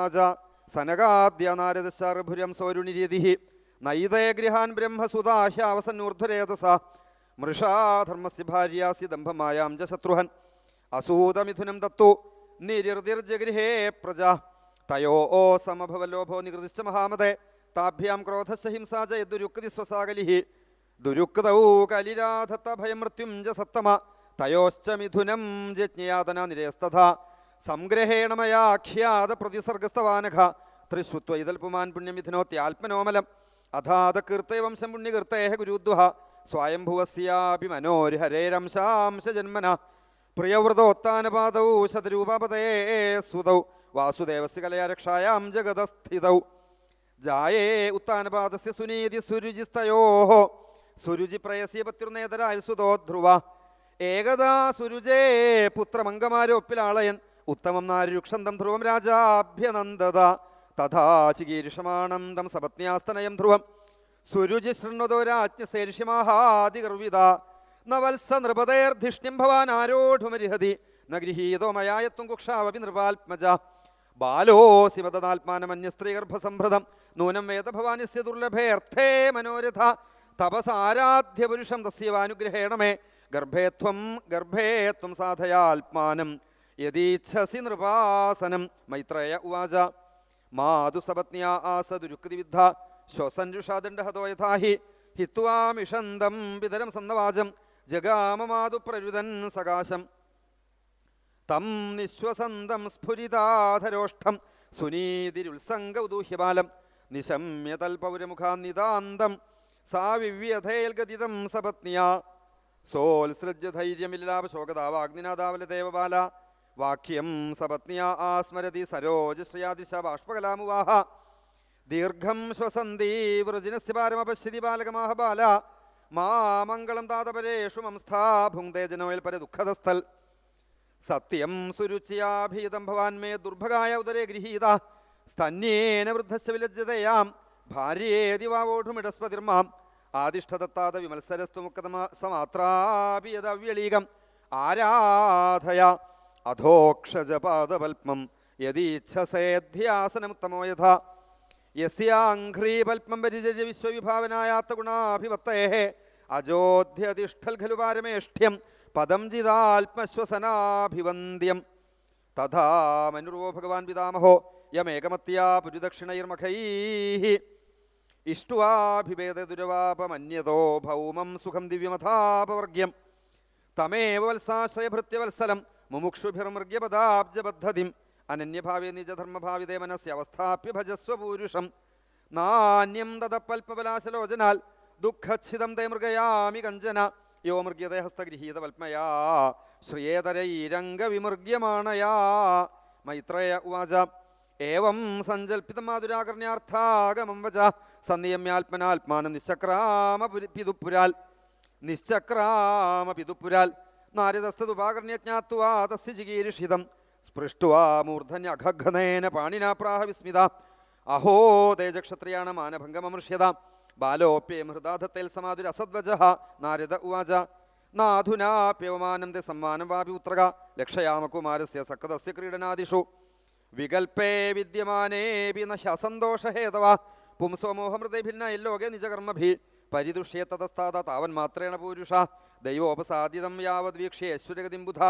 ഉവാച സനകാദ്യ നാരദശാർഭുരം സോരുണിര്യതി നൈതേ ഗൃഹാൻ ബ്രഹ്മസുതാഹ്യാവസന്നൂർധ്വരേതസ മൃഷാധർമ്മസ്യ ഭാര്യാസി ദംഭമായാം ച ശത്രുഹൻ അസൂതമിഥുനം ദത്തു നിരിർദിർജഗൃഹേ പ്രജ. തയോ ഓ സമഭവലോഭോ നികൃതിശ്ച മഹാമതേ. താഭ്യാം ക്രോധശ്ച ഹിംസാ ച ദുരുക്തി സ്വസാകലിഹി ദുരുക്തൗ കലിരാധത്ത ഭയം മൃത്യും ച സത്തമ. തയോശ്ച മിഥുനം ജജ്ഞയാതന നിരയസ്തഥാ. സംഗ്രഹേണ മയാഖ്യാത പ്രതിസർഗസ്തവാനഘ ത്രിശുത്വൈതൽപുമാൻ പുണ്യമിഥുനോത്യാത്മനോമലം അഥാത കീർത്തേ വംശം പുണ്യകീർത്തേഹ ഗുരുദ്വഹ സ്വയംഭുവസ്യാപി മനോരിഹരേരംശാംശജന്മന പ്രിയവ്രതോത്താനപാദൗ ശതരൂപപതേ സുതൗ. വാസുദേവസ്യ കലയാരക്ഷായാം ജഗതസ്ഥിതൗ. ജായേ ഉത്താനപാദസ്യ സുനീതി സുരുചിസ്തയോ. സുരുചി പ്രയസ്യ പത്യുർനേതരായ സുതോ ധ്രുവ. ഏകദാ സുരുജേ പുത്രമംഗമാരൊപ്പിലാളയൻ ഉത്തമം നാരുക്ഷന്തം ധ്രുവം രാജാഭ്യനന്ദത. തഥാ ചികീർഷമാണം തം സപത്ന്യാസ്തനയം ധ്രുവം. സുരുചി ശൃണ്വതോ രാജ്ഞസേർഷ്യമാഹാദിഗർവിത നവത്സ വത്സ നൃപതേർധിഷ്ണ്യം ഭവാൻ ആരോഢുമരിഹതി. ന ഗൃഹീതോ മയായത്വം കുക്ഷാവപി നൃപാത്മജ. ബാലോസി വദനാത്മാനമന്യസ്ത്രീഗർഭസംഭൃതം നൂനം വേദഭവാനിസ്യ ദുർലഭേർത്ഥേ മനോരഥ. തപസാരാധ്യപുരുഷം തസ്യവാനുഗ്രഹേണമേ. ഗർഭേത്വം ഗർഭേത്വം ഗർഭേ ത്വം ഗർഭേ ത്വം സാധയാത്മാനം. യദീച്ഛസി നൃപാസനം മൈത്രേയ ഉവാച. മാതു സപത്ന്യാ ആസദുരുക്തി വിദ്ധ ശ്വസൻരുഷാദണ്ഡഹതോ യഥാ ഹി ഹിത്വാമിഷന്തം പിതരം സന്നവാചം. ജഗാമ മാതു പ്രരുതൻ സകാശം. തം നിശ്വസന്തം സ്ഫുരിതാധരോഷ്ടം സുനീതിരുത്സംഗ ഉദൂഹ്യബാലം നിശമ്യതൽപൗരമുഖാനിതാന്തം സാ വിവ്യഥേൽഗതിതം സപത്നിയാ. സോത്സൃജ്യ ദേവബാല വാക്യം സപത്നിയ ആസ്മരതി സരോജശ്രിയാദിശ ബാഷ്പകലാമുവാഹ. ദീർഘം ശ്വസന്തി വൃജിനസ്യ പാരമപശ്യതി ബാലകമാഹ ബാല. മാമംഗളം താതപരേഷു മംസ്ഥാ ഭുങ്തേ ജനോയിൽ പര ദുഃഖതസ്ഥൽ. സത്യം സുരുചിയാഭീതം ഭവാൻ മേ ദുർഭഗായ ഉദരേ ഗൃഹീത. സ്തന്യേന വൃദ്ധസ് വിലജ്ജതയാം ഭാര്യേതി വാവോഢുമിടസ്പതിർമാം ആദിഷ്ഠദത്താത വിമത്സരസ്തു മുക്കതമ സമാത്രാപി യദവ്യളീകം ആരാധയ അധോക്ഷജപാദപൽപം യദീച്ഛസേധ്യാസനമുത്തമോ യഥ? യസ്യാഘ്രീപൽപം പരിചര്യ വിശ്വവിഭാവനായാത്ത ഗുണാഭിവത്തേ അജോധ്യതിഷ്ഠൽ ഖലു പാരമേഷ്ഠ്യം പദം ജിതാത്മശ്വസനാഭിവന്ദ്യം തഥാ മനുർവോ ഭഗവാൻ പിതാമഹോ യമേകമത്യാ പുരുദക്ഷിണൈർമഖൈ. ഇഷ്ടുവാഭിഭേദ ദുരവാപമന്യതോ ഭൗമം സുഖം ദിവ്യമഥാപവർഗ്യം തമേവ വത്സാശ്രയഭൃത്യവത്സലം മുമുക്ഷുഭിർമൃഗ്യപദാബ്ജപദ്ധതിം അനന്യഭാവേ നിജധർമ്മഭാവിതേ മനസ്യവസ്ഥാപ്യ ഭജസ്വ പൂരുഷം നാന്യം തതപ്പൽപലാശലോചനാൽ ദുഃഖച്ഛിതം തേ മൃഗയാമി കഞ്ചന യോ മൃഗ്യതേ ശ്രീയേതരൈരംഗവിമൃഗ്യമാണയാ മൈത്രേയ ഉവാച ഏവം സഞ്ചൽപ്പിതം മാതുരാകർണ്യാർത്ഥാഗമം വച സന്നിയമ്യാത്മനാത്മാനം നിശ്ചക്രാമ പുരി- പിതുപുരാൽ നിശ്ചക്രാമ പിതുപുരാൽ നാരദസ്തതുപാകർണ്യ ജ്ഞാത്വാ തസ്യ ചികീർഷിതം സ്പൃഷ്ടുവാ മൂർധന്യഘഘനേന പാണിനാ പ്രാഹ വിസ്മിത അഹോ തേജക്ഷത്രിയാണ മാനഭംഗമമൃഷ്യത. ബാലോപ്യേ ഹൃദാധത്തേൽ സമാധുരസദ്വജ. നാരദ ഉവാച. നാധുനാപ്യവമാനം തേ സമ്മാനം വാപി ഉത്രക. ലക്ഷയാമകുമാരസ്യ സക്കതസ്യ ക്രീഡനാദിഷു. വികൽപ്പേ വിദ്യമാനേപി ന ഹ്യസന്തോഷഹേതവ പുംസോമോഹമൃതേ ഭിന്ന ലോകെ നിജകർമ്മഭി. പരിദുഷ്യേത്തതസ്താത താവൻ മാത്രേണ പൂരുഷ. ദൈവോപസാദിതം യാവത് വീക്ഷ്യ ഐശ്വര്യഗതിം ബുധ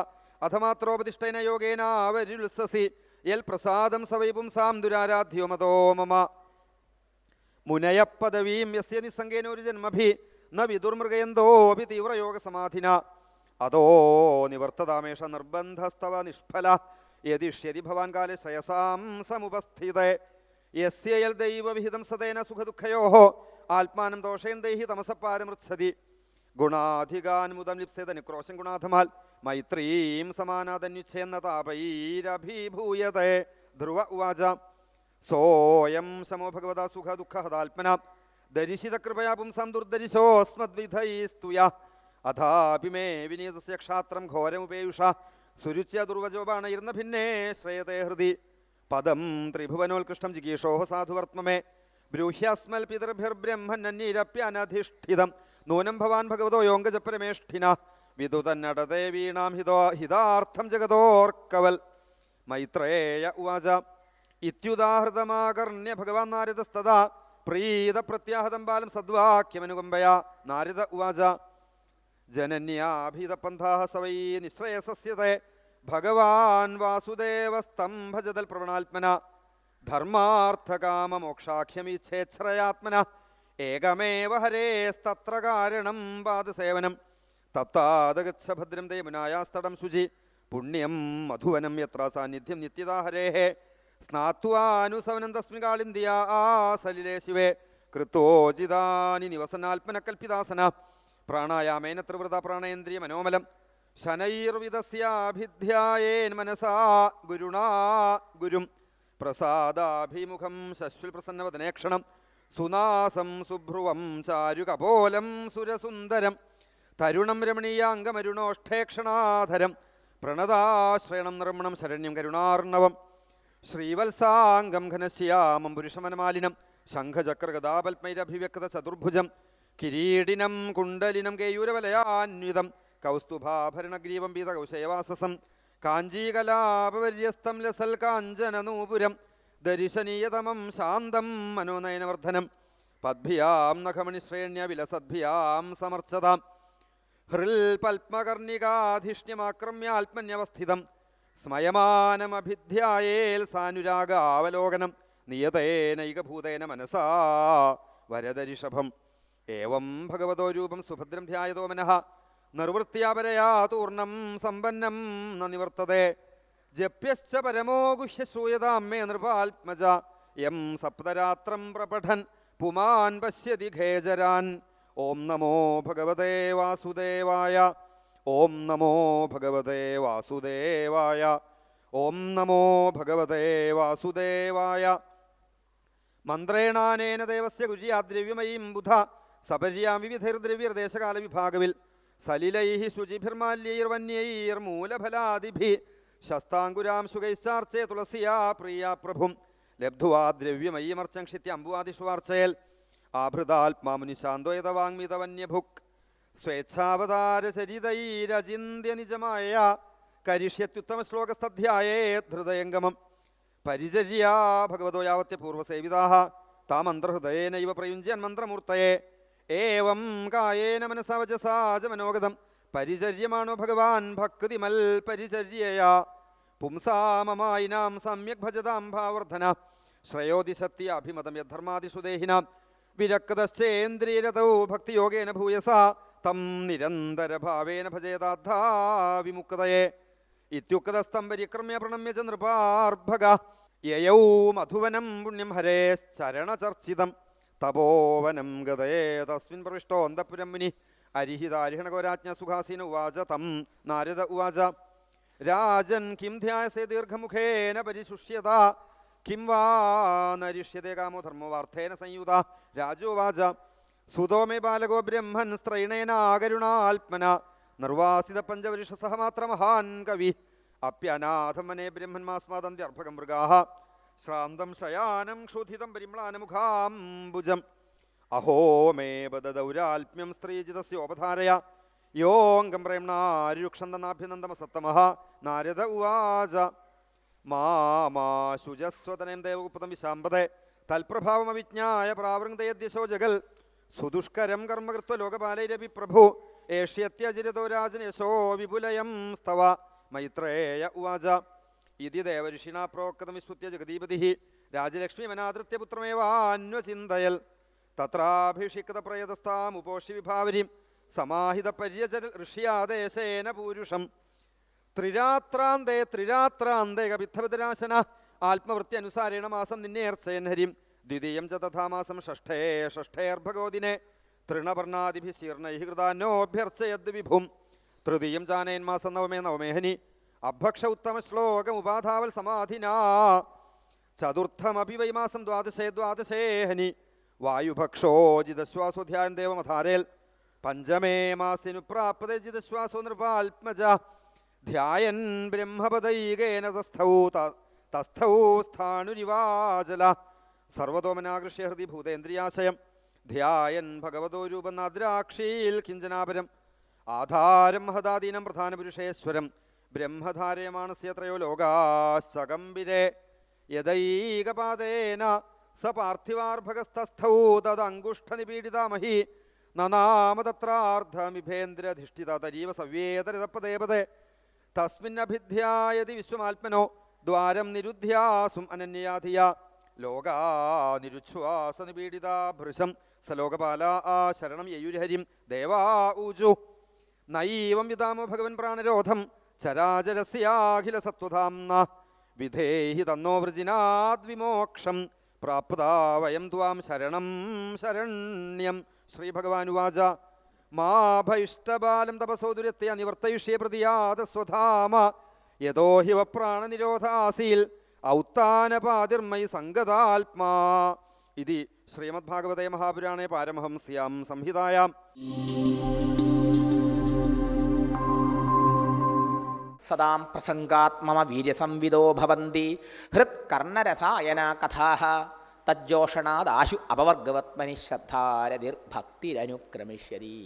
അഥമാത്രോപതിഷ്ഠേന യോഗേനാവരുത്സസി യൽ പ്രസാദം സവൈപും സാം ദുരാരാധ്യോ മതോ മമ. മുനയപ്പദവീം യസ്യ നിസ്സംഗേനൊരു ജന്മഭി ന വിദുർമൃഗയന്തോപി തീവ്രയോഗസമാധിന അതോ നിവർത്തതാമേഷ നിർബന്ധസ്തവ നിഷ്ഫല യതിഷ്യതി ഭവാൻ കാലെ ശ്രയസാം സമുപസ്ഥിത. യസ്യ യൽ ദൈവവിഹിതം സതേന സുഖദുഃഖയോ ആത്മാനം ദോഷേൻ ദൈഹി തമസപ്പാരമൃച്ഛതി. ഗുണാധികാൻമുദം ലിപ്സേതന് ക്രോശം ഗുണാഥമാൽ മൈത്രീം സമാനാതന്യുച്ഛേന്ന താപൈരഭീഭൂയതേ ധ്രുവ ഉവാച. സോയം ശമോ ഭഗവത സുഖ ദുഃഖഹതാത്മന. ദരിശിത കൃപയാ പുംസാം ദുർദരിശോസ്മദ്വിധൈസ്തുയ അഥാപി മേ വിനീതസ്യ ക്ഷാത്രം ഘോരമുപേയുഷ. സുരുച്യ ദുർവജോപാണയിരുന്ന ഭിന്നേ ശ്രേയതേ ഹൃദി. പദം ത്രിഭുവനോത്കൃഷ്ടം ജിഗീഷോ സാധുവർത്മമേ. ബ്രൂഹ്യസ്മൽ പിതൃഭിർബ്രഹ്മന്യീരപ്യനധിഷ്ഠിതം നൂനം ഭവാൻ ഭഗവതോ യോങ്കജപരമേഷ്ഠിന. വിദുതന്നടതേ വീണാം ഹിതോ ഹിതാർത്ഥം ജഗതോർക്കവൽ. മൈത്രേയ ഉവാച. ഇത്യുദാഹൃതമാകർണ്യ ഭഗവാൻ നാരദസ്തദാ. പ്രീത പ്രത്യാഹതം ബാലം സദ്വാക്യമനുകമ്പയാ. നാരദ ഉവാച. ജനന്യാഭീതപന്ഥാ സവൈ നിശ്രയസസ്യത്തെ ഭഗവാൻ വാസുദേവസ്തം ഭജതൽ പ്രവണാത്മന ധർമാർത്ഥകാമമോക്ഷാഖ്യമീച്ഛേച്ഛ്രയാത്മന ഏകമേവ ഹരേസ്തത്ര കാരണം പാദസേവനം തത്താദഗച്ഛഭദ്രം ദേവനായാസ്തടം ശുചി. പുണ്യം മധുവനം യത്ര സാന്നിധ്യം നിത്യതാ ഹരേः. സ്നാത്വാനുസവനം തസ്മിൻ കാളിന്ദിയാ ആ സലിലേ ശിവേ. കൃത്തോചിതാനി നിവസനാത്മന കൽപ്പിതാസന പ്രാണായാമേന ത്രിവൃത പ്രാണേന്ദ്രിയ മനോമലം. ശനൈർവിദസ്യാഭിധ്യായേൻ മനസാ ഗുരുണാ ഗുരും. പ്രസാദാഭിമുഖം ശശ്വൽ പ്രസന്നവദനേക്ഷണം സുനാസം സുഭ്രുവം ചാരുകപോലം സുരസുന്ദരം. തരുണം രമണീയാംഗമരുണോഷ്ഠേക്ഷണാധരം. പ്രണതാശ്രയണം നിർമ്മണം ശരണ്യം കരുണാർണവം. ശ്രീവത്സാംഗം ഘനശ്യാമം പുരുഷമനമാലിനം. ശംഖചക്രഗതാപത്മൈരഭിവ്യക്ത ചതുർഭുജം. കിരീടിനം കുണ്ടലിനം കേയൂരവലയാന്വിതം. കൗസ്തുഭാഭരണഗ്രീവം പീതകൗശയവാസസം. കാഞ്ചീകലാപവര്യസ്തം ലസൽ കാഞ്ചനനൂപുരം ദരിശനീയതമം ശാന്തം മനോനയനവർദ്ധനം. പദ്ഭിയാം നഖമണിശ്രേണ്യ വിലസദ്ഭിയാം സമർച്ചതാം. ഹൃൽ പത്മകർണികാധിഷ്ണ്യമാക്രമ്യാത്മന്യവസ്ഥിതം സ്മയമാനമഭിധ്യായേൽ സാനുരാഗാവലോകനം നിയതേനൈകഭൂതേന മനസാ വരദരിഷഭം. ഏവം ഭഗവതോ രൂപം സുഭദ്രം ധ്യായതോ മനഃ. നിർവൃത്യാപരയാ തൂർണം സമ്പന്നം നിവർത്തതേ. ജപ്യശ്ച പരമോ ഗുഹ്യശ്രൂയതാം മേ നൃപാത്മജ. എം സപ്തരാത്രം പ്രപഠൻ പുമാൻ പശ്യതി ഖേജരാൻ. ഓം നമോ ഭഗവതേ വാസുദേവായ ഓം നമോ ഭഗവതേ വാസുദേവായ ഓം നമോ ഭഗവതേ വാസുദേവായ. മന്ത്രേണാനേന ദേവസ്യ കുര്യാദ്രവ്യമയീം ബുധ സപര്യാം വിവിധൈർദ്രവ്യർദേശകാല വിഭാഗവിൽ സലിലൈ ശുചിഭിർമാല്യൈർവന്യൈർമൂലഫലാദിഭി. ശസ്താങ്കുരാം സുഖൈശാർച്ചേ തുളസിയാ പ്രിയ പ്രഭും. ലബ്ധുവാ ദ്രവ്യമയീമർച്ചംക്ഷിത്യ അമ്പുവാദിഷ്വാർച്ചയൽ ആഭൃതാത്മാമുനിശാന്തോയതവാങ്മിതവന്യഭുക് സ്വേച്ഛാവതാരചരിതൈരചിന്യ നിജമായ. കരിഷ്യത്യുത്തമ ശ്ലോകസ്ഥധ്യായേ ഹൃദയംഗമം പരിചര്യാ ഭഗവതോ യാവത്യ താ താമന്ത്രഹൃദയേനൈവ പ്രയുഞ്ജ്യൻ മന്ത്രമൂർത്തയെ. ഏവം കായേന മനസാ വചസാ ച മനോഗതം പരിചര്യമാണോ ഭഗവാൻ? ഭക്തി ഭക്തിമൽ പരിചര്യയാ. പുംസാമമായിനാം സമ്യക് ഭജതാം ശ്രേയോദിശത്യ അഭിമതം വിരക്തശ്ചേന്ദ്രിയരതോ വിരക്തശ്ചേന്ദ്രിയരതൗ ഭക്തിയോഗേന ഭൂയസ. തം നിരന്തരഭാവേന ഭജേതാദ്ധാ വിമുക്തയെ. ഇത്യുക്തസ്തം പരിക്രമ്യ പ്രണമ്യ ച നൃപാർഭക. യയൗ മധുവനം പുണ്യം ഹരേശ്ചരണചർച്ചിതം തപോവനം ഗതയേ. തസ്മിൻ പ്രവിഷ്ടോ അന്തപുരം മുനി അരിഹിതാരിഹണകോരാജ്ഞ സുഖാസീന ഉവാച തം നാരദ ഉവാച. രാജൻ കിം ധ്യായസേ ദീർഘമുഖേന പരിശുഷ്യത കിം വാ കാമോ ധർമ്മവാർത്ഥേന സംയുത. രാജോവാച സുതോ ബാലകോ ബ്രഹ്മൻ സ്ത്രൈണേനാകരുണാത്മന നിർവാസിത പഞ്ചവരുഷ സഹ മാത്ര മഹാൻ കവി. അപ്യനാഥം വനേ ബ്രഹ്മന്മാസ്മാദന്ത്യർഭകം മൃഗാः ശ്രാന്തം ശയാനം ക്ഷുധിതം പരിമ്ലാനമുഖാംബുജം അഹോ മേ ബദൗരാൽപ്യം സ്ത്രീജിതസ്യോപധാരയ യോങ്കം പ്രേംണാരുക്ഷന്തനാഭ്യനന്ദമസത്തമഃ നാരദ ഉവാച. മാമാശുജസ്വതനയം ദേവഗുപ്തം വിശാമ്പതേ തൽപ്രഭാവമവിജ്ഞായ പ്രാവൃങ്ദയദ്യശോ ജഗൽ. സുദുഷ്കരം കർമ്മകൃത്വ ലോകപാലൈരപി പ്രഭു. ഏഷ്യത്യജിരതോ രാജൻ യശോ വിപുലയം സ്തവ. മൈത്രേയ ഉവാച. ഇതി ദേവഋഷിണ പ്രോക്തം വിശ്രുത്യ ജഗദീപതി. രാജലക്ഷ്മീമനാദൃത്യ പുത്രമേവാന്വചിന്തയൽ തത്രാഭിഷിക്ത പ്രയതസ്ഥാമുപോഷി വിഭാവരിം സമാഹിത പര്യചര ഋഷിയാദേശേന പൂരുഷം ത്രിരാത്രാന്തേ ത്രിരാത്രാന്തേ കപിദ്ധപതരാശന ആത്മവൃത്തി അനുസാരേണ മാസം നിന്നേർച്ചയൻ ഹരിം ദ്വിതീയം ച തഥാമാസം ഷഷ്ഠേ ഷഷ്ഠേർഭഗോദിനെ തൃണപർണാദിഭി ശീർണൈ കൃതാനോഭ്യർച്ചയദ് വിഭും. തൃതീയം ചാനയൻ മാസം നവമേ നവമേഹനി അഭക്ഷ ഉത്തമ ശ്ലോകമുപാധാവൽ സമാധിനാ ചതുർത്ഥമപി വൈമാസം ദ്വാദശേ ദ്വാദശേഹനി. വായുഭക്ഷോജിതശ്വാസോധ്യായൻ ദേവമധാരേൽ പഞ്ചമേ മാസിനു പ്രാപ്തേ ജിതശ്വാസോ നൃപാത്മജ. ധ്യായൻ ബ്രഹ്മപദൈകേന തസ്ഥൗ തസ്ഥൗ സ്ഥാണുരിവാചല. സർവതോമനാകൃഷ്യ ഹൃദി ഭൂതേന്ദ്രിയാശയം. ധ്യായൻ ഭഗവതോ രൂപം നാദ്രാക്ഷീൽ കിഞ്ചനാപരം. ആധാരം ഹതാദീനം പ്രധാന പുരുഷേശ്വരം. ബ്രഹ്മധാരയമാണ് ത്രയോ ലോകാശകംബിരെ യദൈകപാദേന സ പാർത്ഥിവാർഭകസ്ഥസ്ഥൗ തദങ്കുഷ്ഠനിപീഡിതാമഹി നനാമതത്രാർദ്ധമിഭേന്ദ്രധിഷ്ഠിത തസ്മിന്നഭിധ്യായതി വിശ്വമാത്മനോ ദ്വാരം നിരുദ്ധ്യാസും അനന്യാധിയ. ലോകാ നിരുച്ഛ്വാസ നിപീഡിത ഭൃശം സ ലോകപാല ആ ശരണം യയുരഹരിം ദേവാ ഊജു. നൈവം വിതാമോ ഭഗവൻ പ്രാണരോധം ചരാചരസ്യാഖില സത്വധാംന വിധേഹി തന്നോ വൃജിനാദ് വിമോക്ഷം പ്രാപ്താ വയം ത്വാം ശരണം ശരണ്യം. ശ്രീഭഗവാനുവാച മാ ഭൈഷ്ടബാലം തപസോദുരത്തെ നിവർത്തയിഷ്യ പ്രതിയാത സ്വധാമ. യതോ ഹി വപ്രാണനിരോധാസീൽ ഔത്താനപാതിർമയി സംഗതാത്മാ. ഇതി ശ്രീമദ്ഭാഗവതേ മഹാപുരാണേ പാരമഹംസ്യാം സംഹിതായാം. സദാം പ്രസംഗാത് മമ വീര്യസംവിദോ ഭവന്തി. ഹൃത്കർണരസായന കഥാ തജ്ജോഷണാദാശു അപവർഗവത്മനി ശ്രദ്ധാരതിർ ഭക്തിരനുക്രമിഷ്യതി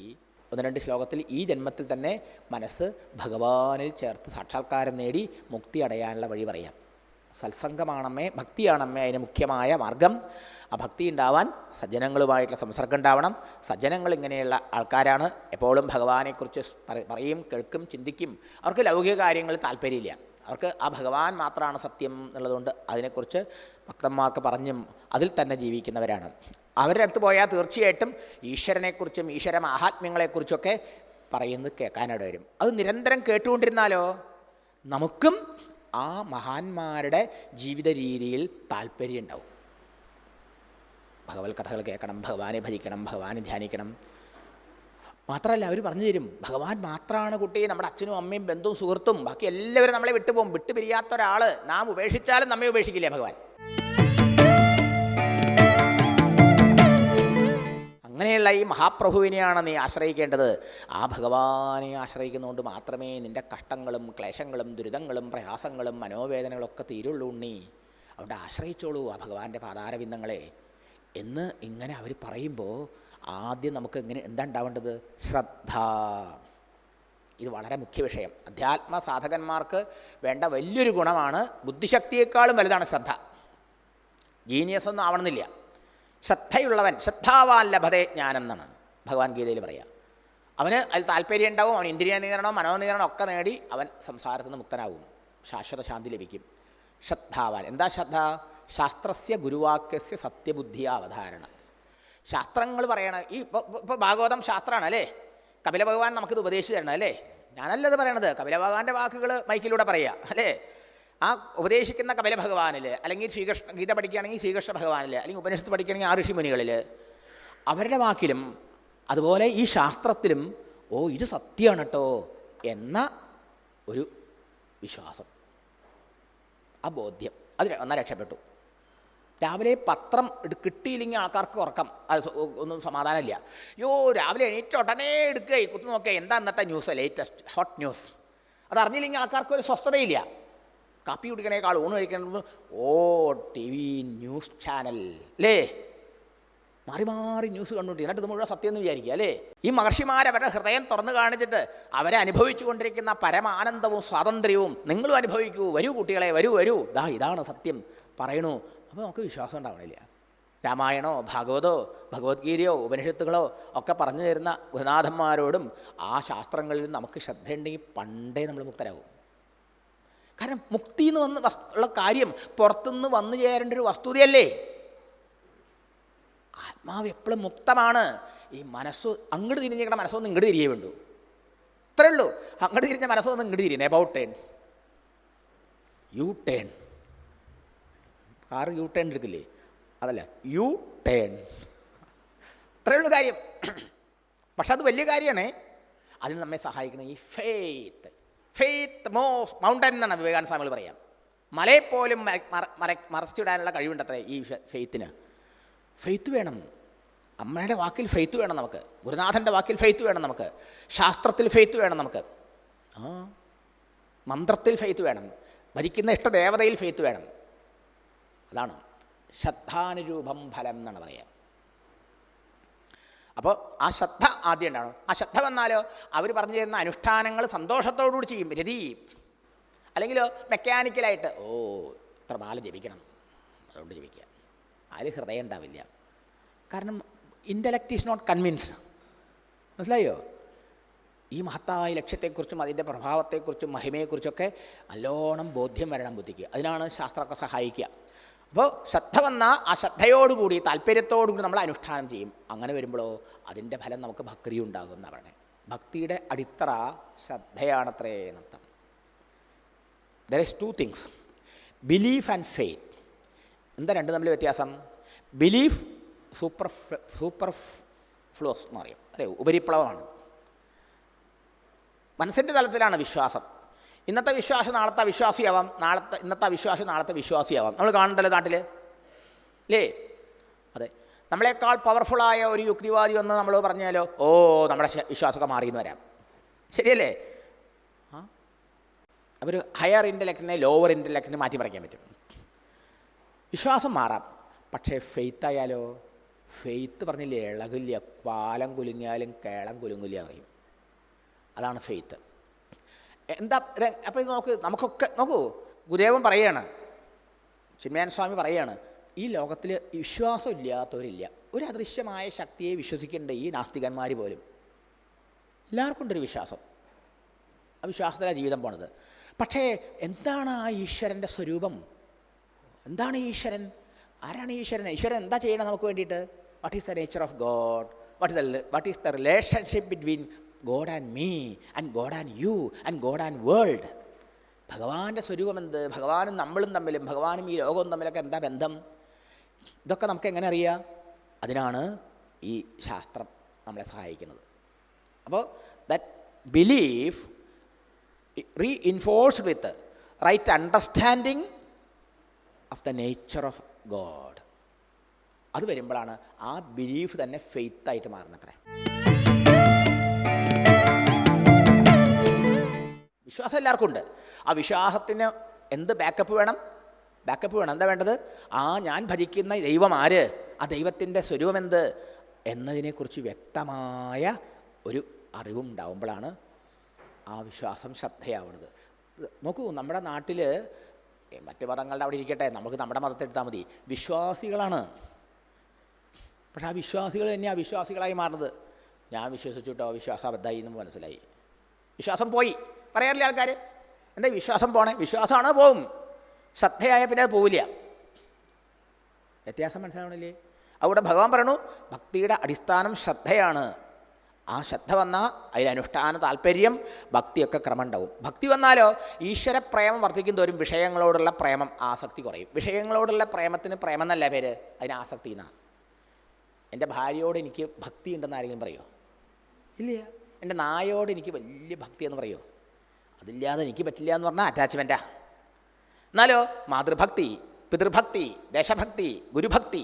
ഒന്ന് രണ്ട് ശ്ലോകത്തിൽ ഈ ജന്മത്തിൽ തന്നെ മനസ്സ് ഭഗവാനിൽ ചേർത്ത് സാക്ഷാത്കാരം നേടി മുക്തി അടയാനുള്ള വഴി പറയാം. സത്സംഗമാണമ്മേ ഭക്തിയാണമ്മേ അതിന് മുഖ്യമായ മാർഗം. ആ ഭക്തി ഉണ്ടാവാൻ സജ്ജനങ്ങളുമായിട്ടുള്ള സംസർഗം ഉണ്ടാവണം. സജ്ജനങ്ങൾ ഇങ്ങനെയുള്ള ആൾക്കാരാണ്. എപ്പോഴും ഭഗവാനെക്കുറിച്ച് പറ- പറയും കേൾക്കും ചിന്തിക്കും. അവർക്ക് ലൗകിക കാര്യങ്ങളിൽ താല്പര്യമില്ല. അവർക്ക് ആ ഭഗവാൻ മാത്രമാണ് സത്യം എന്നുള്ളതുകൊണ്ട് അതിനെക്കുറിച്ച് ഭക്തന്മാർക്ക് പറഞ്ഞും അതിൽ തന്നെ ജീവിക്കുന്നവരാണ്. അവരുടെ അടുത്ത് പോയാൽ തീർച്ചയായിട്ടും ഈശ്വരനെക്കുറിച്ചും ഈശ്വര മാഹാത്മ്യങ്ങളെക്കുറിച്ചൊക്കെ പറയുന്നത് കേൾക്കാനിട വരും. അത് നിരന്തരം കേട്ടുകൊണ്ടിരുന്നാലോ? നമുക്കും ആ മഹാന്മാരുടെ ജീവിത രീതിയിൽ താല്പര്യം ഉണ്ടാവും ഭഗവത് കഥകൾ കേൾക്കണം ഭഗവാനെ ഭജിക്കണം ഭഗവാനെ ധ്യാനിക്കണം. മാത്രമല്ല അവർ പറഞ്ഞു തരും ഭഗവാൻ മാത്രമാണ് കുട്ടി നമ്മുടെ അച്ഛനും അമ്മയും ബന്ധുവും സുഹൃത്തും ബാക്കി എല്ലാവരും നമ്മളെ വിട്ടുപോകും. വിട്ടുപിരിയാത്ത ഒരാൾ നാം ഉപേക്ഷിച്ചാലും നമ്മെ ഉപേക്ഷിക്കില്ലേ ഭഗവാൻ? അങ്ങനെയുള്ള ഈ മഹാപ്രഭുവിനെയാണ് നീ ആശ്രയിക്കേണ്ടത്. ആ ഭഗവാനെ ആശ്രയിക്കുന്നതുകൊണ്ട് മാത്രമേ നിന്റെ കഷ്ടങ്ങളും ക്ലേശങ്ങളും ദുരിതങ്ങളും പ്രയാസങ്ങളും മനോവേദനകളൊക്കെ തീരുള്ളൂ ഉണ്ണി. അവിടെ ആശ്രയിച്ചോളൂ ആ ഭഗവാന്റെ പാതാരവിന്ദങ്ങളെ എന്ന് ഇങ്ങനെ അവർ പറയുമ്പോൾ ആദ്യം നമുക്ക് ഇങ്ങനെ എന്താ ഉണ്ടാവേണ്ടത്? ശ്രദ്ധ. ഇത് വളരെ മുഖ്യ വിഷയം. അധ്യാത്മ സാധകന്മാർക്ക് വേണ്ട വലിയൊരു ഗുണമാണ് ബുദ്ധിശക്തിയേക്കാളും വലുതാണ് ശ്രദ്ധ. ജീനിയസ് ഒന്നും ആവണമെന്നില്ല. ശ്രദ്ധയുള്ളവൻ ശ്രദ്ധാവാൻ ലഭതേ ജ്ഞാനം എന്നാണ് ഭഗവാൻ ഗീതയിൽ പറയുക അവന് അതിൽ താല്പര്യം ഉണ്ടാവും അവൻ ഇന്ദ്രിയ നിയന്ത്രണം മനോനിയന്ത്രണം ഒക്കെ നേടി അവൻ സംസാരത്തിൽ നിന്ന് മുക്തനാവും ശാശ്വത ശാന്തി ലഭിക്കും. ശ്രദ്ധാവാൻ. എന്താ ശ്രദ്ധ? ശാസ്ത്രസ്യ ഗുരുവാക്യസ്യ സത്യബുദ്ധിയ അവധാരണ. ശാസ്ത്രങ്ങൾ പറയണ ഈ ഇപ്പോൾ ഭാഗവതം ശാസ്ത്രമാണ് അല്ലേ? കപില ഭഗവാൻ നമുക്കിത് ഉപദേശിച്ചു തരണം അല്ലേ? ഞാനല്ലത് പറയണത്. കപില ഭഗവാന്റെ വാക്കുകൾ മൈക്കിലൂടെ പറയുക അല്ലേ? ആ ഉപദേശിക്കുന്ന കപില ഭഗവാനിൽ അല്ലെങ്കിൽ ശ്രീകൃഷ്ണ ഗീത പഠിക്കുകയാണെങ്കിൽ ശ്രീകൃഷ്ണ ഭഗവാനിൽ അല്ലെങ്കിൽ ഉപനിഷത്ത് പഠിക്കുകയാണെങ്കിൽ ആ ഋഷിമുനികളിൽ അവരുടെ വാക്കിലും അതുപോലെ ഈ ശാസ്ത്രത്തിലും ഓ ഇത് സത്യമാണ് കേട്ടോ എന്ന ഒരു വിശ്വാസം. ആ ബോധ്യം. അത് എന്നാൽ രക്ഷപ്പെട്ടു. രാവിലെ പത്രം കിട്ടിയില്ലെങ്കിൽ ആൾക്കാർക്ക് ഉറക്കം. അത് ഒന്നും സമാധാനമില്ല. യോ രാവിലെ എണീറ്റ് ഉടനെ എടുക്കുക കുത്തു നോക്കുക എന്താ ഇന്നത്തെ ന്യൂസ്? ലേറ്റസ്റ്റ് ഹോട്ട് ന്യൂസ് അത് അറിഞ്ഞില്ലെങ്കിൽ ആൾക്കാർക്ക് ഒരു സ്വസ്ഥതയില്ല. കാപ്പി കുടിക്കണേക്കാൾ ഊണ് കഴിക്കണം O T V news channel. അല്ലേ മാറി മാറി ന്യൂസ് കണ്ടുകൊണ്ട് എന്നിട്ട് മുഴുവൻ സത്യം എന്ന് വിചാരിക്കുക അല്ലേ ഈ മഹർഷിമാർ അവരുടെ ഹൃദയം തുറന്നു കാണിച്ചിട്ട് അവരെ അനുഭവിച്ചു കൊണ്ടിരിക്കുന്ന പരമാനന്ദവും സ്വാതന്ത്ര്യവും നിങ്ങളും അനുഭവിക്കൂ. വരൂ കുട്ടികളെ വരൂ വരൂ. ദാ ഇതാണ് സത്യം. പറയണു. അപ്പോൾ നമുക്ക് വിശ്വാസം ഉണ്ടാവണില്ല. രാമായണോ ഭാഗവതോ ഭഗവത്ഗീതയോ ഉപനിഷത്തുകളോ ഒക്കെ പറഞ്ഞു തരുന്ന ഗുരുനാഥന്മാരോടും ആ ശാസ്ത്രങ്ങളിൽ നമുക്ക് ശ്രദ്ധയുണ്ടെങ്കിൽ പണ്ടേ നമ്മൾ മുക്തരാകും. കാരണം മുക്തി എന്ന് വന്ന് ഉള്ള കാര്യം പുറത്തുനിന്ന് വന്നു ചേരേണ്ട ഒരു വസ്തുതയല്ലേ? ആത്മാവ് എപ്പോഴും മുക്തമാണ്. ഈ മനസ്സ് അങ്ങോട്ട് തിരിഞ്ഞിരിക്കണ മനസ്സൊന്നും ഇങ്ങോട്ട് തിരിയേ വേണ്ടു. ഇത്രേ ഉള്ളൂ. അങ്ങോട്ട് തിരിഞ്ഞ മനസ്സൊന്നും ഇങ്ങോട്ട് തിരിയണേ about turn U turn car U turn എടുക്കില്ലേ? അതല്ല യു ടേൺ ഇത്രേ ഉള്ളൂ കാര്യം. പക്ഷെ അത് വലിയ കാര്യമാണേ. അതിന് നമ്മെ സഹായിക്കണം ഈ ഫെയ്ത്ത് ഫെയ്ത്ത് മോസ് മൗണ്ടൻ എന്നാണ് വിവേകാനന്ദ സ്വാമികൾ പറയാം മലയെപ്പോലും മറച്ചിടാനുള്ള കഴിവുണ്ടത്രേ ഈ ഫെയ്ത്തിന് ഫെയ്ത്ത് വേണം. അമ്മയുടെ വാക്കിൽ ഫെയ്ത്ത് വേണം നമുക്ക്. ഗുരുനാഥന്റെ വാക്കിൽ ഫെയ്ത്ത് വേണം നമുക്ക്. ശാസ്ത്രത്തിൽ ഫെയ്ത്ത് വേണം നമുക്ക്. ആ. മന്ത്രത്തിൽ ഫെയ്ത്ത് വേണം. ഭരിക്കുന്ന ഇഷ്ടദേവതയിൽ ഫെയ്ത്ത് വേണം. അതാണ്. ശ്രദ്ധാനുരൂപം ഫലം എന്നാണ് പറയുക. അപ്പോൾ ആ ശ്രദ്ധ ആദ്യം ഉണ്ടാവണം. ആ ശ്രദ്ധ വന്നാലോ അവർ പറഞ്ഞു തരുന്ന അനുഷ്ഠാനങ്ങൾ സന്തോഷത്തോടുകൂടി ചെയ്യും രതി അല്ലെങ്കിൽ മെക്കാനിക്കലായിട്ട് ഓ ഇത്ര മാല ജപിക്കണം. അതുകൊണ്ട് ജപിക്കുക. ആര് ഹൃദയം ഉണ്ടാവില്ല. കാരണം ഇന്റലക്റ്റ് ഈസ് നോട്ട് കൺവിൻസ്ഡ് മനസ്സിലായോ? ഈ മഹത്തായ ലക്ഷ്യത്തെക്കുറിച്ചും അതിന്റെ പ്രഭാവത്തെക്കുറിച്ചും മഹിമയെക്കുറിച്ചൊക്കെ നല്ലോണം ബോധ്യം വരണം ബുദ്ധിക്ക്. അതിനാണ് ശാസ്ത്രമൊക്കെ സഹായിക്കുക. അപ്പോൾ ശ്രദ്ധ വന്നാൽ ആ ശ്രദ്ധയോടുകൂടി താല്പര്യത്തോടുകൂടി നമ്മൾ അനുഷ്ഠാനം ചെയ്യും. അങ്ങനെ വരുമ്പോഴോ അതിന്റെ ഫലം നമുക്ക് ഭക്തി ഉണ്ടാകും എന്നാണ് പറയുന്നത്. ഭക്തിയുടെ അടിത്തറ ശ്രദ്ധയാണത്രേ എന്നർത്ഥം. There is two things belief and faith എന്താ രണ്ട് തമ്മിൽ വ്യത്യാസം? ബിലീഫ് സൂപ്പർ സൂപ്പർ ഫ്ലോസ് എന്ന് പറയും. അതെ ഉപരിപ്ലവമാണ്. മനസ്സിന്റെ തലത്തിലാണ് വിശ്വാസം. ഇന്നത്തെ വിശ്വാസം നാളത്തെ വിശ്വാസിയാവാം. നാളത്തെ ഇന്നത്തെ വിശ്വാസം നാളത്തെ വിശ്വാസിയാവാം. നമ്മൾ കാണണ്ടല്ലോ നാട്ടിൽ അല്ലേ അതെ. നമ്മളെക്കാൾ പവർഫുള്ളായ ഒരു യുക്തിവാദി വന്ന് നമ്മൾ പറഞ്ഞാലോ ഓ നമ്മുടെ വിശ്വാസമൊക്കെ മാറിയെന്ന് വരാം. ശരിയല്ലേ? ആ? അവർ ഹയർ ഇന്റലക്റ്റിനെ ലോവർ ഇന്റലക്റ്റിനെ മാറ്റി മറിക്കാൻ പറ്റും. വിശ്വാസം മാറാം. പക്ഷേ ഫെയ്ത്ത് ആയാലോ ഫെയ്ത്ത് പറഞ്ഞില്ലേ ഇളകില്ല പാലം കുലുങ്ങിയാലും കേളം കുലുങ്ങില്ല അറിയും അതാണ് ഫെയ്ത്ത് എന്താ അപ്പോൾ ഇത് നോക്ക് നമുക്കൊക്കെ നോക്കൂ ഗുരുദേവൻ പറയാണ് ചിന്മയാൻ സ്വാമി പറയാണ് ഈ ലോകത്തിൽ വിശ്വാസം ഇല്ലാത്തവരില്ല ഒരു അദൃശ്യമായ ശക്തിയെ വിശ്വസിക്കേണ്ട ഈ നാസ്തികന്മാർ പോലും. എല്ലാവർക്കും ഉണ്ടൊരു വിശ്വാസം. ആ വിശ്വാസത്തിലാണ് ജീവിതം പോണത്. പക്ഷേ എന്താണ് ആ ഈശ്വരന്റെ സ്വരൂപം? എന്താണ് ഈശ്വരൻ? ആരാണ് ഈശ്വരൻ? ഈശ്വരൻ എന്താ ചെയ്യണം നമുക്ക് വേണ്ടിയിട്ട്? What is the nature of God what is the what is the relationship between God and me and God and you and God and world ഭഗവാന്റെ സ്വരൂപം എന്ത് ഭഗവാനും നമ്മളും തമ്മിലും ഭഗവാനും ഈ ലോകവും തമ്മിലൊക്കെ എന്താ ബന്ധം? ഇതൊക്കെ നമുക്ക് എങ്ങനെ അറിയാം? അതിനാണ് ഈ ശാസ്ത്രം നമ്മളെ സഹായിക്കുന്നത്. അപ്പോൾ that belief reinforced with right understanding of the nature of God അത് വരുമ്പോഴാണ് ആ ബിലീഫ് തന്നെ ഫെയ്ത്തായിട്ട് മാറണത്രേ. വിശ്വാസം എല്ലാവർക്കും ഉണ്ട്. ആ വിശ്വാസത്തിന് എന്ത് ബാക്കപ്പ് വേണം? ബാക്കപ്പ് വേണം. എന്താ വേണ്ടത്? ആ ഞാൻ ഭജിക്കുന്ന ദൈവം ആര്? ആ ദൈവത്തിന്റെ സ്വരൂപം എന്ത്? എന്നതിനെക്കുറിച്ച് വ്യക്തമായ ഒരു അറിവും അറിവുണ്ടാവുമ്പോഴാണ് ആ വിശ്വാസം ശ്രദ്ധയാവുന്നത്. നോക്കൂ നമ്മുടെ നാട്ടിൽ മറ്റ് മതങ്ങളുടെ അവിടെ ഇരിക്കട്ടെ. നമുക്ക് നമ്മുടെ മതത്തെ എടുത്താൽ മതി. വിശ്വാസികളാണ്. പക്ഷേ ആ വിശ്വാസികൾ തന്നെ ആ വിശ്വാസികളായി മാറുന്നത്. ഞാൻ വിശ്വസിച്ചിട്ടോ വിശ്വാസം അബദ്ധമായി എന്ന് മനസ്സിലായി. വിശ്വാസം പോയി. പറയാറില്ല ആൾക്കാർ എന്താ വിശ്വാസം പോണേ? വിശ്വാസമാണ് പോവും? ശ്രദ്ധയായ പിന്നെ പോവില്ല. വ്യത്യാസം മനസ്സിലാവണില്ലേ? അവിടെ ഭഗവാൻ പറയണു ഭക്തിയുടെ അടിസ്ഥാനം ശ്രദ്ധയാണ്. ആ ശ്രദ്ധ വന്നാൽ അതിലനുഷ്ഠാന താല്പര്യം ഭക്തിയൊക്കെ ക്രമം ഉണ്ടാവും ഭക്തി വന്നാലോ ഈശ്വര പ്രേമം വർദ്ധിക്കും തോറും വിഷയങ്ങളോടുള്ള പ്രേമം ആസക്തി കുറയും. വിഷയങ്ങളോടുള്ള പ്രേമത്തിന് പ്രേമം എന്നല്ല പേര്. അതിന് ആസക്തി എന്നാണ് എന്റെ ഭാര്യയോട് എനിക്ക് ഭക്തി ഉണ്ടെന്ന് ആരെങ്കിലും പറയുമോ ഇല്ല. എന്റെ നായോട് എനിക്ക് വലിയ ഭക്തി എന്ന് പറയുമോ അതില്ലാതെ എനിക്ക് പറ്റില്ല എന്ന് പറഞ്ഞാൽ അറ്റാച്ച്മെന്റാ എന്നാലോ മാതൃഭക്തി പിതൃഭക്തി ദേശഭക്തി ഗുരുഭക്തി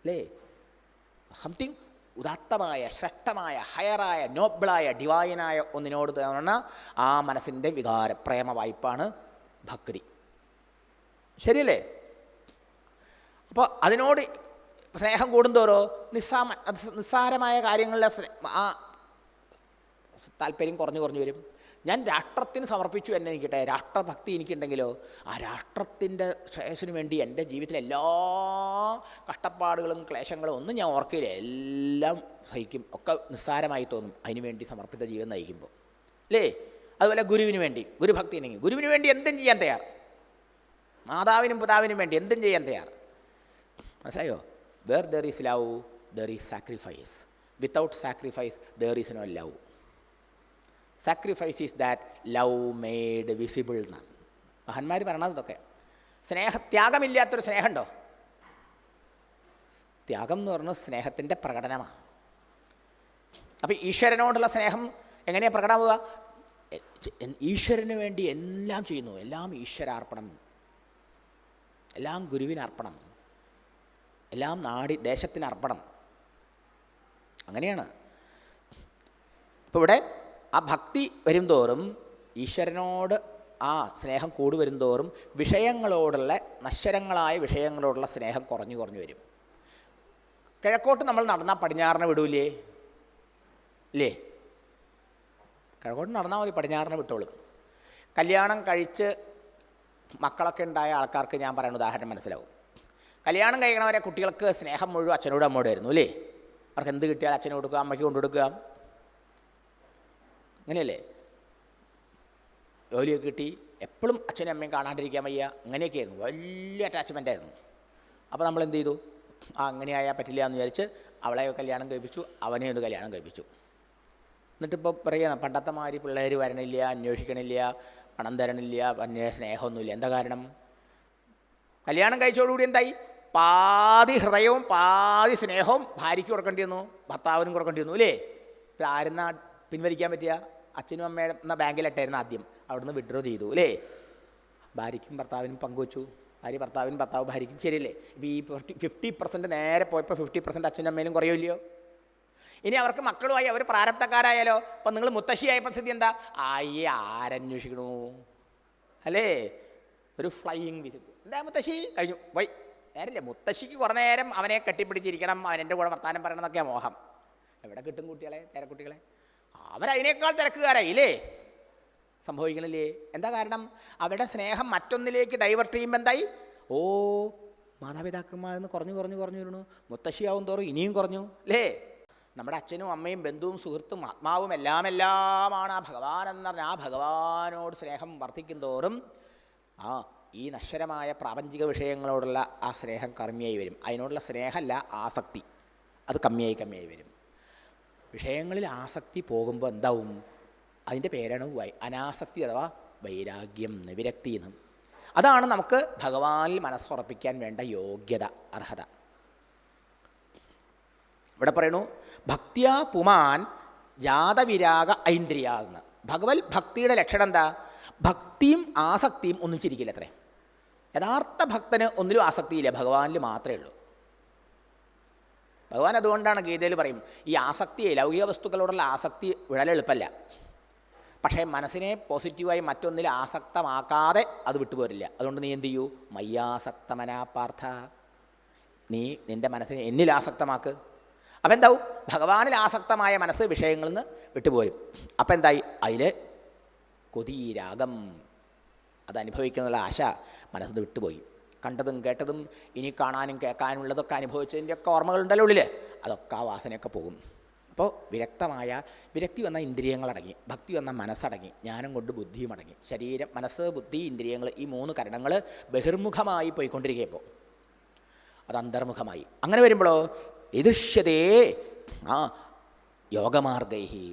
അല്ലേ? സംതിങ് ഉദാത്തമായ ശ്രേഷ്ഠമായ ഹയറായ നോബിളായ ഡിവൈനായ ഒന്നിനോട് തോന്നുന്ന ആ മനസ്സിന്റെ വികാര പ്രേമ വായ്പാണ് ഭക്തി. ശരിയല്ലേ? അപ്പോൾ അതിനോട് സ്നേഹം കൂടുന്തോറോ? നിസ്സാമ നിസ്സാരമായ കാര്യങ്ങളിലെ ആ താല്പര്യം കുറഞ്ഞു കുറഞ്ഞു വരും. ഞാൻ രാഷ്ട്രത്തിന് സമർപ്പിച്ചു എന്നെ എനിക്കട്ടെ. രാഷ്ട്രഭക്തി എനിക്കുണ്ടെങ്കിലോ ആ രാഷ്ട്രത്തിന്റെ ശ്രേയസിന് വേണ്ടി എന്റെ ജീവിതത്തിലെ എല്ലാ കഷ്ടപ്പാടുകളും ക്ലേശങ്ങളും ഒന്നും ഞാൻ ഓർക്കില്ല എല്ലാം സഹിക്കും. ഒക്കെ നിസ്സാരമായി തോന്നും അതിനു വേണ്ടി സമർപ്പിത ജീവിതം നയിക്കുമ്പോൾ. അല്ലേ അതുപോലെ ഗുരുവിന് വേണ്ടി ഗുരുഭക്തി ഉണ്ടെങ്കിൽ ഗുരുവിന് വേണ്ടി എന്തും ചെയ്യാൻ തയ്യാർ. മാതാവിനും പിതാവിനും വേണ്ടി എന്തും ചെയ്യാൻ തയ്യാർ. മനസ്സിലായോ? Where there is love there is sacrifice without sacrifice there is no love sacrifice is that love made visible എന്നാണ് മഹാന്മാർ പറയണത് ഇതൊക്കെ. സ്നേഹത്യാഗമില്ലാത്തൊരു സ്നേഹമുണ്ടോ? ത്യാഗം എന്ന് പറഞ്ഞാൽ സ്നേഹത്തിന്റെ പ്രകടനമാണ് അപ്പോൾ ഈശ്വരനോടുള്ള സ്നേഹം എങ്ങനെയാണ് പ്രകടമാവുക? ഈശ്വരന് വേണ്ടി എല്ലാം ചെയ്യുന്നു. എല്ലാം ഈശ്വരാർപ്പണം. എല്ലാം ഗുരുവിനർപ്പണം. എല്ലാം നാടി ദേശത്തിനർപ്പണം. അങ്ങനെയാണ്. അപ്പോൾ ഇവിടെ ആ ഭക്തി വരുംതോറും ഈശ്വരനോട് ആ സ്നേഹം കൂടി വരുംതോറും വിഷയങ്ങളോടുള്ള നശ്വരങ്ങളായ വിഷയങ്ങളോടുള്ള സ്നേഹം കുറഞ്ഞു കുറഞ്ഞു വരും. കിഴക്കോട്ട് നമ്മൾ നടന്നാൽ പടിഞ്ഞാറിനെ വിടൂലേ? ഇല്ലേ? കിഴക്കോട്ട് നടന്നാൽ മതി പടിഞ്ഞാറിനെ വിട്ടോളും. കല്യാണം കഴിച്ച് മക്കളൊക്കെ ഉണ്ടായ ആൾക്കാർക്ക് ഞാൻ പറയുന്ന ഉദാഹരണം മനസ്സിലാവും. കല്യാണം കഴിക്കണവരെ കുട്ടികൾക്ക് സ്നേഹം മുഴുവൻ അച്ഛനോടും അമ്മയോടായിരുന്നു അല്ലേ? അവർക്ക് എന്ത് കിട്ടിയാൽ അച്ഛനെ കൊടുക്കുക അമ്മയ്ക്ക് കൊണ്ടു കൊടുക്കുക. അങ്ങനെയല്ലേ? ജോലിയൊക്കെ കിട്ടി. എപ്പോഴും അച്ഛനും അമ്മയും കാണാണ്ടിരിക്കാൻ വയ്യ. അങ്ങനെയൊക്കെ ആയിരുന്നു വലിയ അറ്റാച്ച്മെന്റ് ആയിരുന്നു. അപ്പോൾ നമ്മൾ എന്ത് ചെയ്തു? ആ അങ്ങനെ ആയാൽ പറ്റില്ല എന്ന് വിചാരിച്ച് അവളെ കല്യാണം കഴിപ്പിച്ചു. അവനെ ഒന്ന് കല്യാണം കഴിപ്പിച്ചു. എന്നിട്ടിപ്പോൾ പറയണം പണ്ടത്തെ മാതിരി പിള്ളേർ വരണില്ല അന്വേഷിക്കണില്ല പണം തരണില്ല അന്വേ സ്നേഹമൊന്നുമില്ല. എന്താ കാരണം? കല്യാണം കഴിച്ചോടുകൂടി എന്തായി? പാതി ഹൃദയവും പാതി സ്നേഹവും ഭാര്യയ്ക്ക് കൊടുക്കേണ്ടി വന്നു. ഭർത്താവിനും കൊടുക്കേണ്ടി വന്നു അല്ലേ? ആരെന്നാ പിൻവലിക്കാൻ പറ്റിയ? അച്ഛനും അമ്മയുടെ എന്ന ബാങ്കിലിട്ടായിരുന്നു ആദ്യം. അവിടുന്ന് വിഡ്രോ ചെയ്തു അല്ലേ? ഭാര്യയ്ക്കും ഭർത്താവിനും പങ്കുവച്ചു. ഭാര്യ ഭർത്താവിനും ഭർത്താവ് ഭാര്യയ്ക്കും ശരിയല്ലേ? ഇപ്പോൾ ഈ ഫിഫ്റ്റി പെർസെന്റ് നേരെ പോയപ്പോൾ ഫിഫ്റ്റി പെർസെന്റ് അച്ഛനും അമ്മയിലും കുറയില്ലയോ ഇനി അവർക്ക് മക്കളുമായി അവർ പ്രാരബ്ധക്കാരായാലോ? അപ്പം നിങ്ങൾ മുത്തശ്ശിയായപ്പോൾ സ്ഥിതി എന്താ? ആയി ആരന്വേഷിക്കണു. അല്ലേ? ഒരു ഫ്ലൈയിങ് വിസിറ്റ് എന്താ മുത്തശ്ശി? കഴിഞ്ഞു. വൈ നേരല്ലേ? മുത്തശ്ശിക്ക് കുറേ നേരം അവനെ കെട്ടിപ്പിടിച്ചിരിക്കണം അവനെന്റെ കൂടെ വർത്താനം പറയണം എന്നൊക്കെയാണ് മോഹം. എവിടെ കിട്ടും കുട്ടികളെ? തിരക്കുട്ടികളെ അവരതിനേക്കാൾ തിരക്കുകാരായില്ലേ? സംഭവിക്കണില്ലേ? എന്താ കാരണം? അവരുടെ സ്നേഹം മറ്റൊന്നിലേക്ക് ഡൈവേർട്ട് ചെയ്യുമ്പോൾ എന്തായി? ഓ മാതാപിതാക്കന്മാരിൽ നിന്ന് കുറഞ്ഞു കുറഞ്ഞു കുറഞ്ഞു വരുന്നു. മുത്തശ്ശിയാവും തോറും ഇനിയും കുറഞ്ഞു അല്ലേ നമ്മുടെ അച്ഛനും അമ്മയും ബന്ധുവും സുഹൃത്തും ആത്മാവും എല്ലാം എല്ലാമാണ്. ആ ഭഗവാൻ എന്ന് പറഞ്ഞാൽ ആ ഭഗവാനോട് സ്നേഹം വർദ്ധിക്കും തോറും ആ ഈ നശ്വരമായ പ്രാപഞ്ചിക വിഷയങ്ങളോടുള്ള ആ സ്നേഹം കമ്മിയായി വരും. അതിനോടുള്ള സ്നേഹമല്ല ആസക്തി. അത് കമ്മിയായി കമ്മിയായി വരും. വിഷയങ്ങളിൽ ആസക്തി പോകുമ്പോൾ എന്താവും? അതിന്റെ പേരാണ് വൈ അനാസക്തി അഥവാ വൈരാഗ്യം വിരക്തി എന്ന്. അതാണ് നമുക്ക് ഭഗവാനിൽ മനസ്സുറപ്പിക്കാൻ വേണ്ട യോഗ്യത അർഹത. ഇവിടെ പറയണു ഭക്തിയ പുമാൻ ജാതവിരാഗ ഐന്ദ്രിയ എന്ന്. ഭഗവത് ഭക്തിയുടെ ലക്ഷണം എന്താ? ഭക്തിയും ആസക്തിയും ഒന്നിച്ചിരിക്കില്ല അത്രേ. യഥാർത്ഥ ഭക്തന് ഒന്നിലും ആസക്തിയില്ല ഭഗവാനിൽ മാത്രമേ ഉള്ളൂ. ഭഗവാൻ അതുകൊണ്ടാണ് ഗീതയിൽ പറയും ഈ ആസക്തിയെ ലൗകിക വസ്തുക്കളോടുള്ള ആസക്തി വളരെ എളുപ്പമല്ല പക്ഷേ മനസ്സിനെ പോസിറ്റീവായി മറ്റൊന്നിൽ ആസക്തമാക്കാതെ അത് വിട്ടുപോരില്ല. അതുകൊണ്ട് നീ എന്ത് ചെയ്യൂ? മയ്യാസക്തമനാപാർത്ഥ. നീ നിന്റെ മനസ്സിനെ എന്നിൽ ആസക്തമാക്ക്. അപ്പം എന്താവും? ഭഗവാനിൽ ആസക്തമായ മനസ്സ് വിഷയങ്ങളിൽ നിന്ന് വിട്ടുപോരും. അപ്പം എന്തായി? അതിൽ കൊതി രാഗം അത് അനുഭവിക്കാനുള്ള ആശ മനസ്സിൽ വിട്ടുപോയി. കണ്ടതും കേട്ടതും ഇനി കാണാനും കേൾക്കാനുള്ളതൊക്കെ അനുഭവിച്ചതിന്റെയൊക്കെ ഓർമ്മകളുണ്ടല്ലോ ഉള്ളിൽ അതൊക്കെ ആ വാസനയൊക്കെ പോകും. അപ്പോൾ വിരക്തമായ വിരക്തി വന്ന ഇന്ദ്രിയങ്ങളടങ്ങി ഭക്തി വന്ന മനസ്സടങ്ങി ജ്ഞാനം കൊണ്ട് ബുദ്ധിയും അടങ്ങി. ശരീരം മനസ്സ് ബുദ്ധി ഇന്ദ്രിയങ്ങൾ ഈ മൂന്ന് കരണങ്ങൾ ബഹിർമുഖമായി പോയിക്കൊണ്ടിരിക്കുമ്പോൾ അത് അന്തർമുഖമായി. അങ്ങനെ വരുമ്പോഴോ എതിർഷ്യതേ ആ യോഗമാർഗൈഹി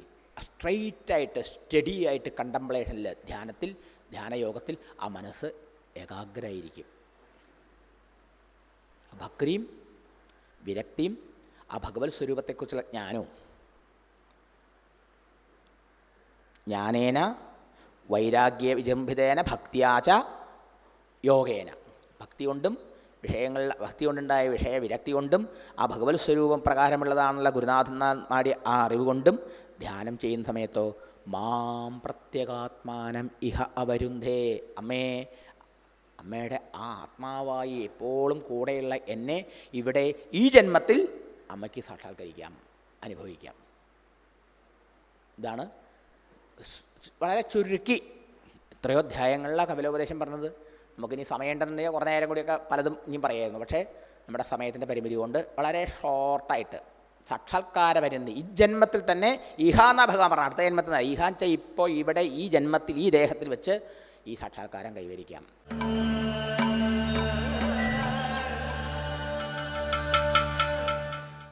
സ്ട്രൈറ്റായിട്ട് സ്റ്റഡി ആയിട്ട് കണ്ടംപ്ലേഷനിൽ ധ്യാനത്തിൽ ധ്യാനയോഗത്തിൽ ആ മനസ്സ് ഏകാഗ്രമായിരിക്കും ഭക്തിയും വിരക്തിയും ആ ഭഗവത് സ്വരൂപത്തെക്കുറിച്ചുള്ള ജ്ഞാനവും. ജ്ഞാനേന വൈരാഗ്യ വിജംഭിതേന ഭക്തിയാച യോഗേന. ഭക്തി കൊണ്ടും വിഷയങ്ങൾ ഭക്തി കൊണ്ടുണ്ടായ വിഷയ വിരക്തി കൊണ്ടും ആ ഭഗവത് സ്വരൂപം പ്രകാരമുള്ളതാണുള്ള ഗുരുനാഥന്മാരുടെ ആ അറിവ് കൊണ്ടും ധ്യാനം ചെയ്യുന്ന സമയത്തോ മാം പ്രത്യേകാത്മാനം ഇഹ അവരുന്ധേ അമ്മേ അമ്മയുടെ ആ ആത്മാവായി എപ്പോഴും കൂടെയുള്ള എന്നെ ഇവിടെ ഈ ജന്മത്തിൽ അമ്മയ്ക്ക് സാക്ഷാത്കരിക്കാം അനുഭവിക്കാം. ഇതാണ് വളരെ ചുരുക്കി എത്രയോ അധ്യായങ്ങളിലാണ് കപിലോപദേശം പറഞ്ഞത്. നമുക്കിനി സമയമുണ്ടെന്നുണ്ടെങ്കിൽ കുറേ നേരം കൂടിയൊക്കെ പലതും ഇനിയും പറയായിരുന്നു. പക്ഷേ നമ്മുടെ സമയത്തിന്റെ പരിമിതി കൊണ്ട് വളരെ ഷോർട്ടായിട്ട് സാക്ഷാത്കാര പരിമിതി ഈ ജന്മത്തിൽ തന്നെ ഇഹാ എന്നാ ഭഗവാൻ പറഞ്ഞു അടുത്ത ജന്മത്തിൽ ഇഹാൻ ചെയ്യ ഇപ്പോൾ ഇവിടെ ഈ ജന്മത്തിൽ ഈ ദേഹത്തിൽ വെച്ച് ഈ സാക്ഷാത്കാരം കൈവരിക്കാം.